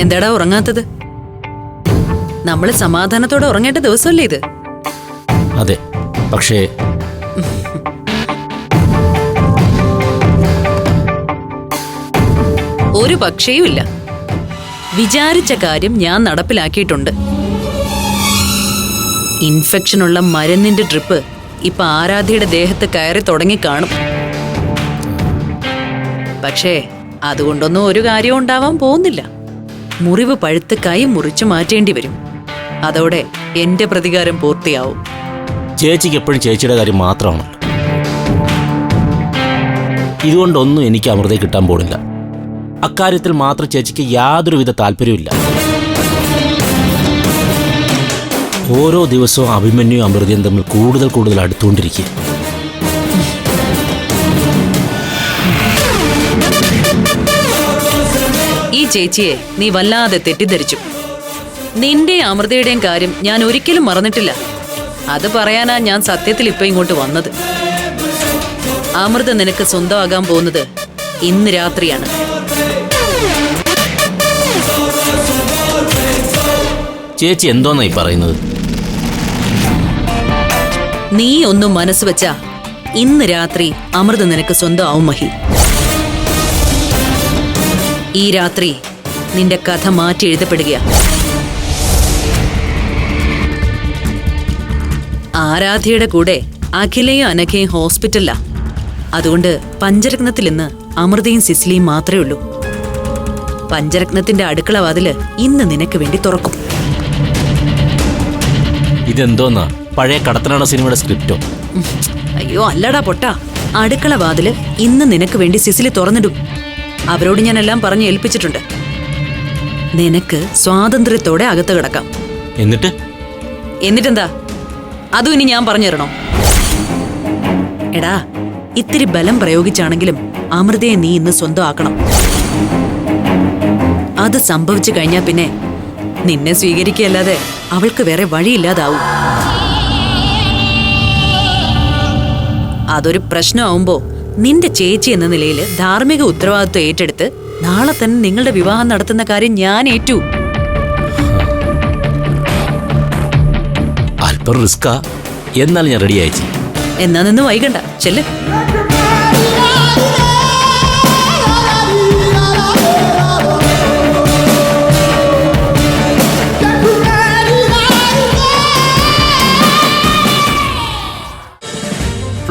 എന്താടാ ഉറങ്ങാത്തത്? നമ്മൾ സമാധാനത്തോടെ ഉറങ്ങേണ്ട ദിവസമല്ലേ ഇത്? അതെ പക്ഷേ ഒരു പക്ഷേയുമില്ല. വിചാരിച്ച കാര്യം ഞാൻ നടപ്പിലാക്കിയിട്ടുണ്ട്. ഇൻഫെക്ഷനുള്ള മരുന്നിന്റെ ട്രിപ്പ് ഇപ്പൊ ആരാധ്യയുടെ ദേഹത്ത് കയറി തുടങ്ങി കാണും. പക്ഷേ അതുകൊണ്ടൊന്നും ഒരു കാര്യവും ഉണ്ടാവാൻ പോകുന്നില്ല. മുറിവ് പഴുത്ത് കൈ മുറിച്ചു മാറ്റേണ്ടി വരും. അതോടെ എന്റെ പ്രതികാരം പൂർത്തിയാവും. ചേച്ചിക്ക് എപ്പോഴും ചേച്ചിയുടെ കാര്യം മാത്രമാണല്ലോ ഇതുകൊണ്ടൊന്നും എനിക്ക് അമൃതയെ കിട്ടാൻ പോണില്ല. അക്കാര്യത്തിൽ മാത്രം ചേച്ചിക്ക് യാതൊരുവിധ താല്പര്യമില്ല ഓരോ ദിവസവും അഭിമന്യു അമൃതയും തമ്മിൽ കൂടുതൽ കൂടുതൽ അടുത്തുകൊണ്ടിരിക്കുക ചേച്ചിയെ നീ വല്ലാതെ തെറ്റിദ്ധരിച്ചു. നിന്റെ അമൃതയുടെയും കാര്യം ഞാൻ ഒരിക്കലും മറന്നിട്ടില്ല. അത് പറയാനാ ഞാൻ സത്യത്തിൽ ഇപ്പൊ ഇങ്ങോട്ട് വന്നത്. അമൃത നിനക്ക് സ്വന്തമാകാൻ പോകുന്നത് ഇന്ന് രാത്രിയാണ്. ചേച്ചി എന്തോന്നായി പറയുന്നത്? നീ ഒന്നും മനസ്സ് വെച്ചാ ഇന്ന് രാത്രി അമൃത നിനക്ക് സ്വന്തമാവും മഹി. ഈ രാത്രി നിന്റെ കഥ മാറ്റി എഴുതപ്പെടുകയാ. ആരാധ്യയുടെ കൂടെ അഖിലയും അനഘയും ഹോസ്പിറ്റലിലാ. അതുകൊണ്ട് പഞ്ചരത്നത്തിൽ ഇന്ന് അമൃതയും സിസിലിയും മാത്രമേ ഉള്ളൂ. പഞ്ചരത്നത്തിന്റെ അടുക്കള വാതിൽ ഇന്ന് നിനക്ക് വേണ്ടി തുറക്കും. ഇതെന്തോന്നാ? പഴയ കടത്തനാട സിനിമയുടെ സ്ക്രിപ്റ്റോ? അയ്യോ അല്ലടാ പൊട്ടാ. അടുക്കള വാതിൽ ഇന്ന് നിനക്ക് വേണ്ടി സിസിലി തുറന്നിടും. അവരോട് ഞാനെല്ലാം എല്ലാം പറഞ്ഞു ഏൽപ്പിച്ചിട്ടുണ്ട്. നിനക്ക് സ്വാതന്ത്ര്യത്തോടെ അകത്ത് കിടക്കാം. എന്നിട്ട്? എന്നിട്ടെന്താ? അതും ഇനി ഞാൻ പറഞ്ഞു തരണോ? എടാ ഇത്തിരി ബലം പ്രയോഗിച്ചാണെങ്കിലും അമൃതയെ നീ ഇന്ന് സ്വന്തമാക്കണം. അത് സംഭവിച്ചു കഴിഞ്ഞാൽ പിന്നെ നിന്നെ സ്വീകരിക്കുകയല്ലാതെ അവൾക്ക് വേറെ വഴിയില്ലാതാവും. അതൊരു പ്രശ്നമാവുമ്പോ നിന്റെ ചേച്ചി എന്ന നിലയിൽ ധാർമ്മിക ഉത്തരവാദിത്വം ഏറ്റെടുത്ത് നാളെ തന്നെ നിങ്ങളുടെ വിവാഹം നടത്തുന്ന കാര്യം ഞാൻ ഏറ്റു. അല്പം റിസ്ക്കാ. എന്നാൽ ഞാൻ റെഡി അയച്ചു എന്നാ നിന്ന് വൈകണ്ട. ചെല്ല്.